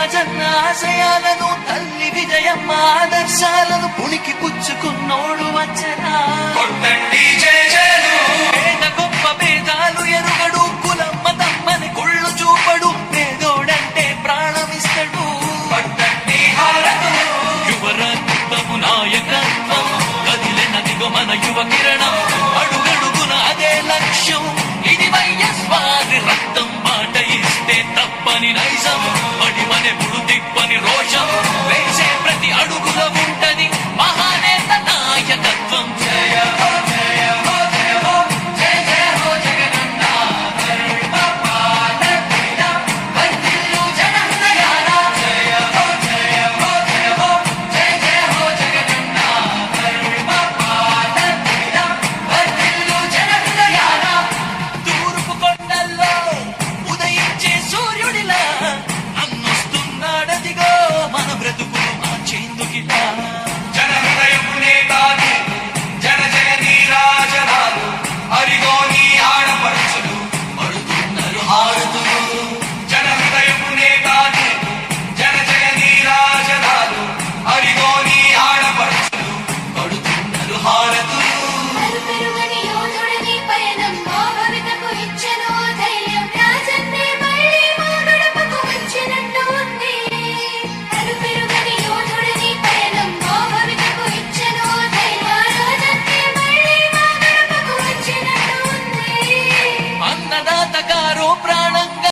రాజన్న ఆశయాలను తల్లి విజయమ్మ ఆదర్శాలను పుణికి పుచ్చుకున్నోడు వచ్చరా గొప్ప భేదాలు ఎరుగడు కులమ్మ తమ్మని కుళ్ళు చూపడు పేదోడంటే ప్రాణమిస్తడు. యువరత్నము నాయకత్వం కదిలెనదిగో మన యువకిర